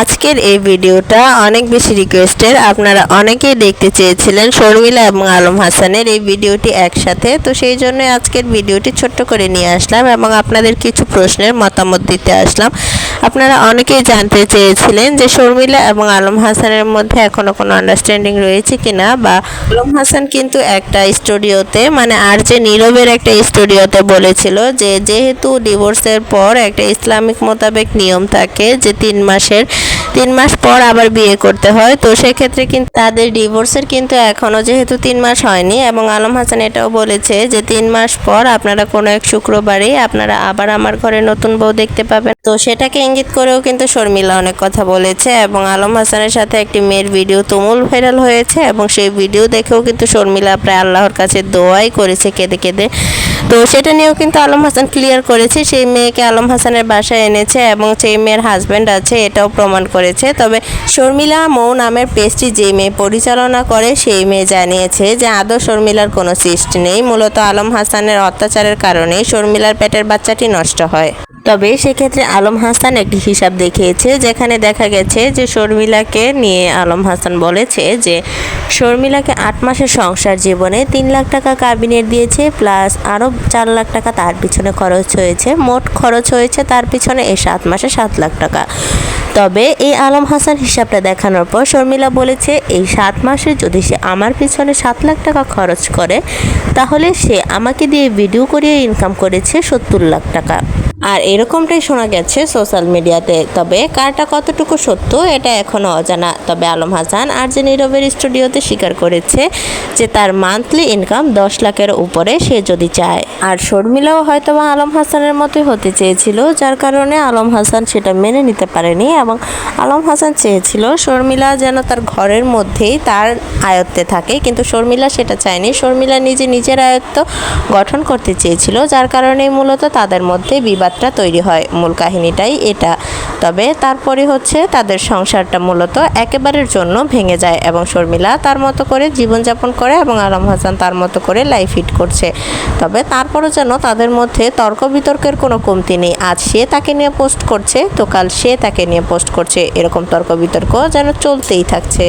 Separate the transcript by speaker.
Speaker 1: আজকের এই ভিডিওটা অনেক বেশি রিকোয়েস্টের আপনারা অনেকেই দেখতে চেয়েছিলেন শর্মিলা এবং আলম হাসানের এই ভিডিওটি একসাথে। তো সেই জন্য আজকের ভিডিওটি ছোট্ট করে নিয়ে আসলাম এবং আপনাদের কিছু প্রশ্নের মতামত দিতে আসলাম। আপনারা অনেকেই জানতে চেয়েছিলেন যে শর্মিলা এবং আলম হাসানের মধ্যে এখনও কোনো আন্ডারস্ট্যান্ডিং রয়েছে কিনা বা আলম হাসান কিন্তু একটা স্টুডিওতে মানে আর যে নীরবের একটা স্টুডিওতে বলেছিল যে যেহেতু ডিভোর্সের পর একটা ইসলামিক মোতাবেক নিয়ম থাকে যে তিন মাসের তিন মাস পর আবার বিয়ে করতে হয়। তো সেক্ষেত্রে কিন্তু তাদের ডিভোর্সের কিন্তু এখনও যেহেতু তিন মাস হয়নি এবং আলম হাসান এটাও বলেছে যে তিন মাস পর আপনারা কোনো এক শুক্রবারে আপনারা আবার আমার ঘরে নতুন বউ দেখতে পাবেন। তো সেটাকে ইঙ্গিত করেও কিন্তু শর্মিলা অনেক কথা বলেছে এবং আলম হাসানের সাথে একটি মেয়ের ভিডিও তুমুল ভাইরাল হয়েছে এবং সেই ভিডিও দেখেও কিন্তু শর্মিলা প্রায় আল্লাহর কাছে দোয়াই করেছে কেঁদে কেঁদে। তো সেটা নিয়েও কিন্তু আলম হাসান ক্লিয়ার করেছে। সেই মেয়েকে আলম হাসানের বাসায় এনেছে এবং সেই মেয়ের হাজব্যান্ড আছে, এটাও প্রমাণ করেছে। তবে শর্মিলা মৌ নামের পেজটি যে মেয়ে পরিচালনা করে, সেই মেয়ে জানিয়েছে যে আদৌ শর্মিলার কোনো সৃষ্টি নেই। মূলত আলম হাসানের অত্যাচারের কারণে শর্মিলার পেটের বাচ্চাটি নষ্ট হয়। তবে সেক্ষেত্রে আলম হাসান একটি হিসাব দেখিয়েছে, যেখানে দেখা গেছে যে শর্মিলাকে নিয়ে আলম হাসান বলেছে যে শর্মিলাকে আট মাসের সংসার জীবনে তিন লাখ টাকা কাবিনের দিয়েছে, প্লাস আরও চার লাখ টাকা তার পিছনে খরচ হয়েছে। মোট খরচ হয়েছে তার পিছনে এই সাত মাসে সাত লাখ টাকা। তবে এই আলম হাসান হিসাবটা দেখানোর পর শর্মিলা বলেছে, এই সাত মাসে যদি সে আমার পিছনে সাত লাখ টাকা খরচ করে, তাহলে সে আমাকে দিয়ে ভিডিও করিয়ে ইনকাম করেছে সত্তর লাখ টাকা। আর এরকমটাই শোনা গেছে সোশ্যাল মিডিয়াতে। তবে কারটা কতটুকু সত্য, এটা এখনও অজানা। তবে আলম হাসান আর যে নীরবের স্টুডিওতে স্বীকার করেছে যে তার মান্থলি ইনকাম দশ লাখের উপরে সে যদি চায়। আর শর্মিলাও হয়তো বা আলম হাসানের মতোই হতে চেয়েছিল, যার কারণে আলম হাসান সেটা মেনে নিতে পারেনি এবং আলম হাসান চেয়েছিল শর্মিলা যেন তার ঘরের মধ্যেই তার আয়ত্তে থাকে, কিন্তু শর্মিলা সেটা চায়নি। শর্মিলা নিজে নিজের আয়ত্ত গঠন করতে চেয়েছিল, যার কারণেই মূলত তাদের মধ্যে বিবাদটা তৈরি হয় মূল কাহিনীটাই এটা। তবে তারপরে হচ্ছে তাদের সংসারটা মূলত একেবারের জন্য ভেঙে যায় এবং শর্মিলা তার মতো করে জীবনযাপন করে এবং আলম হাসান তার মতো করে লাইফ হিট করছে। তবে তারপরও যেন তাদের মধ্যে তর্ক বিতর্কের কোনো কমতি নেই। আজ সে তাকে নিয়ে পোস্ট করছে, তো কাল সে তাকে নিয়ে পোস্ট করছে। এরকম তর্ক বিতর্ক যেন চলতেই থাকছে।